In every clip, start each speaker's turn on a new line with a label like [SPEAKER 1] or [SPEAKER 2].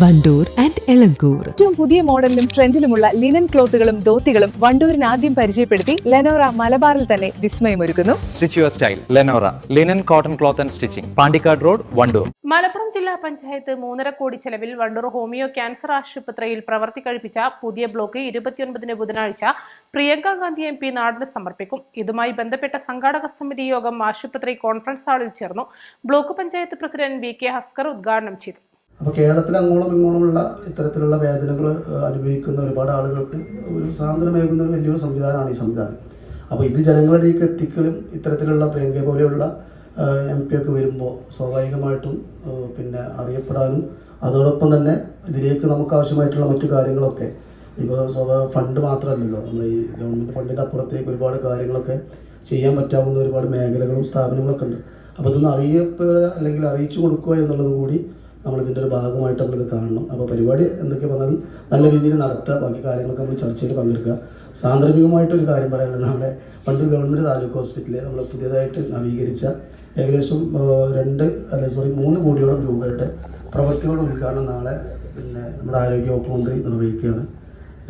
[SPEAKER 1] Wandoor and Elankur.
[SPEAKER 2] ഏറ്റവും പുതിയ മോഡലിലും ട്രെൻഡിലുമുള്ള linen ക്ലോത്തുകളും ധോത്തികളും വണ്ടൂരിന് ആദ്യം പരിചയപ്പെടുത്തി ലെനോറ മലബാറിൽ തന്നെ വിസ്മയമൊരുക്കുന്നു.
[SPEAKER 3] Stitch your style Lenora linen cotton cloth and stitching Pandikkad road Wandoor.
[SPEAKER 4] Malappuram ജില്ലാ പഞ്ചായത്ത് മൂന്നര കോടി ചെലവിൽ വണ്ടൂർ ഹോമിയോ ക്യാൻസർ ആശുപത്രിയിൽ പ്രവർത്തി കഴിപ്പിച്ച പുതിയ ബ്ലോക്ക് ഇരുപത്തിയൊൻപതിന് ബുധനാഴ്ച പ്രിയങ്ക ഗാന്ധി എം പി നാടിന് സമർപ്പിക്കും. ഇതുമായി ബന്ധപ്പെട്ട സംഘാടക സമിതി യോഗം ആശുപത്രി കോൺഫറൻസ് ഹാളിൽ ചേർന്നു. Block panchayat president V K Haskar ഉദ്ഘാടനം ചെയ്തു.
[SPEAKER 5] അപ്പോൾ കേരളത്തിൽ അങ്ങോളം ഇങ്ങോളമുള്ള ഇത്തരത്തിലുള്ള വേദനകൾ അനുഭവിക്കുന്ന ഒരുപാട് ആളുകൾക്ക് ഒരു സാന്ത്വനമേകുന്ന ഒരു വലിയൊരു സംവിധാനമാണ് ഈ സംവിധാനം. അപ്പോൾ ഇത് ജനങ്ങളിലേക്ക് എത്തിക്കലും ഇത്തരത്തിലുള്ള പ്രിയങ്ക പോലെയുള്ള എം പി ഒക്കെ വരുമ്പോൾ സ്വാഭാവികമായിട്ടും പിന്നെ അറിയപ്പെടാനും അതോടൊപ്പം തന്നെ ഇതിലേക്ക് നമുക്ക് ആവശ്യമായിട്ടുള്ള മറ്റു കാര്യങ്ങളൊക്കെ ഇപ്പോൾ സ്വാഭാവിക ഫണ്ട് മാത്രമല്ലല്ലോ. നമ്മൾ ഈ ഗവൺമെന്റ് ഫണ്ടിന്റെ അപ്പുറത്തേക്ക് ഒരുപാട് കാര്യങ്ങളൊക്കെ ചെയ്യാൻ പറ്റാവുന്ന ഒരുപാട് മേഖലകളും സ്ഥാപനങ്ങളൊക്കെ ഉണ്ട്. അപ്പോൾ ഇതൊന്ന് അറിയപ്പെടുക അല്ലെങ്കിൽ അറിയിച്ചു കൊടുക്കുക എന്നുള്ളത് കൂടി നമ്മൾ ഇതിന്റെ ഒരു ഭാഗമായിട്ട് നമ്മളിത് കാണണം. അപ്പോൾ പരിപാടി എന്തൊക്കെ പറഞ്ഞാലും നല്ല രീതിയിൽ നടത്തുക. ബാക്കി കാര്യങ്ങളൊക്കെ നമ്മൾ ചർച്ചയിൽ പങ്കെടുക്കുക. സാന്ദർഭികമായിട്ടൊരു കാര്യം പറയാനുള്ളത് നമ്മുടെ പണ്ട് ഗവൺമെന്റ് താലൂക്ക് ഹോസ്പിറ്റലിൽ നമ്മൾ പുതിയതായിട്ട് നവീകരിച്ച ഏകദേശം രണ്ട് അല്ല സോറി മൂന്ന് കോടിയോളം രൂപയുടെ പ്രവൃത്തികളുടെ ഉദ്ഘാടനം നാളെ പിന്നെ നമ്മുടെ ആരോഗ്യ വകുപ്പ് മന്ത്രി നിർവഹിക്കുകയാണ്.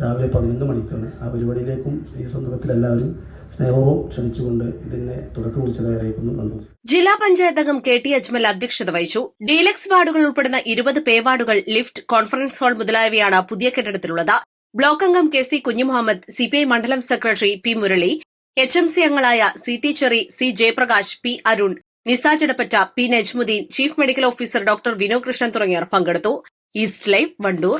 [SPEAKER 5] രാവിലെ പതിനൊന്ന് മണിക്കാണ് ആ പരിപാടിയിലേക്കും ഈ സന്ദർഭത്തിൽ എല്ലാവരും സ്നേഹവും ക്ഷണിച്ചുകൊണ്ട് ഇതിനെ തുടക്കം കുറിച്ചതായി അറിയിക്കുന്നു
[SPEAKER 6] ജില്ലാ പഞ്ചായത്ത് അംഗം കെ ടി അജ്മൽ അധ്യക്ഷത വഹിച്ചു. ഡീലക്സ് വാർഡുകൾ ഉൾപ്പെടുന്ന ഇരുപത് പേ വാർഡുകൾ ലിഫ്റ്റ് കോൺഫറൻസ് ഹാൾ മുതലായവയാണ് പുതിയ കെട്ടിടത്തിലുള്ളത്. ബ്ലോക്ക് അംഗം കെ സി കുഞ്ഞുമുഹമ്മദ് സിപിഐ മണ്ഡലം secretary P Murali H M C അംഗങ്ങളായ C T Cheri C Jayaprakash P Arun Nisa Chadapatta P Najmudheen chief medical officer doctor Vino Krishnan തുടങ്ങിയവർ പങ്കെടുത്തു. East live Wandoor.